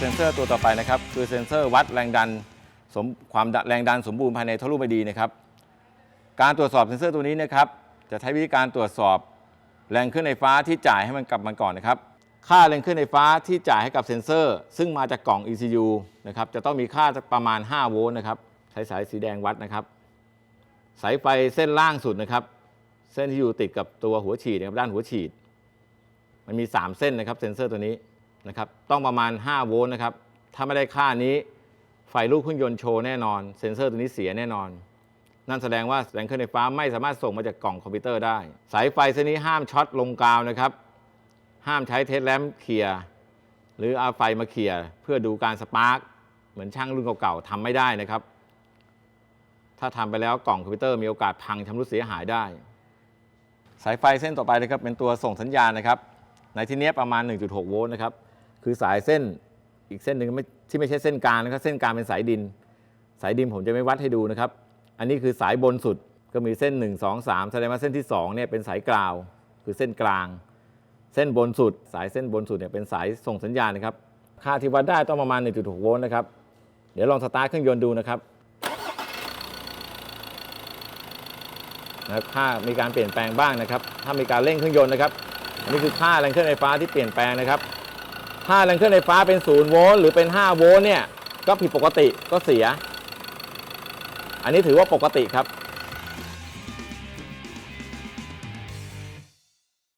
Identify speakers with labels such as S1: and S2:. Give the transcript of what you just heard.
S1: เซนเซอร์ตัวต่อไปนะครับคือเซ็นเซอร์วัดแรงดันสมความแรงดันสมบูรณ์ภายในท่อรูปไม่ดีนะครับ การตรวจสอบเซ็นเซอร์ตัวนี้นะครับ จะใช้วิธีการตรวจสอบแรงขึ้นไฟฟ้าที่จ่ายให้มันกลับมาก่อนนะครับ ค่าแรงขึ้นไฟฟ้าที่จ่ายให้กับเซ็นเซอร์ ซึ่งมาจากกล่อง ECU นะครับจะต้องมีค่าประมาณ 5 โวลต์นะครับใช้สายสีแดงวัดนะครับ สายไฟเส้นล่างสุดนะครับ เส้นที่อยู่ติดกับตัวหัวฉีดนะครับด้านหัวฉีด มันมี 3 เส้นนะครับเซ็นเซอร์ตัวนี้ นะครับต้องประมาณ 5 โวลต์นะครับถ้าไม่ได้ค่านี้ไฟลูกเครื่องยนต์โชว์แน่นอน เซ็นเซอร์ตัวนี้เสียแน่นอน นั่นแสดงว่าแรงเครื่องไฟฟ้าไม่สามารถส่งมาจากกล่องคอมพิวเตอร์ได้ สายไฟเส้นนี้ห้ามช็อตลงกาวนะครับ ห้ามใช้เทสแลมเคลียร์หรือเอาไฟมาเคลียร์เพื่อดูการสปาร์กเหมือนช่างรุ่นเก่าๆทำไม่ได้นะครับ ถ้าทำไปแล้วกล่องคอมพิวเตอร์มีโอกาสพังชำรุดเสียหายได้ สายไฟเส้นต่อไปนะครับเป็นตัวส่งสัญญาณนะครับ ในที่นี้ประมาณ 1.6 โวลต์นะครับ คือสายเส้นอีกเส้นหนึ่งไม่ที่ไม่ใช่เส้นกลางนะครับ เส้นกลางเป็นสายดิน สายดินผมจะไม่วัดให้ดูนะครับ อันนี้คือสายบนสุดก็มีเส้น 1 2 3 แสดงว่าเส้นที่2เนี่ยเป็นสายกราว คือเส้นกลาง เส้นบนสุด สายเส้นบนสุดเนี่ยเป็นสายส่งสัญญาณนะครับ ค่าที่วัดได้ต้องประมาณ 1.6 โวลต์นะครับ เดี๋ยวลองสตาร์ทเครื่องยนต์ดูนะครับนะค่ามีการเปลี่ยนแปลงบ้างนะครับ ถ้ามีการเร่งเครื่องยนต์นะครับ อันนี้คือค่าแรงเครื่องไฟฟ้าที่เปลี่ยนแปลงนะครับ ถ้าแรงเครื่องไฟฟ้าเป็น0โวลต์หรือเป็น5โวลต์เนี่ยก็ผิดปกติก็เสีย อันนี้ถือว่าปกติครับ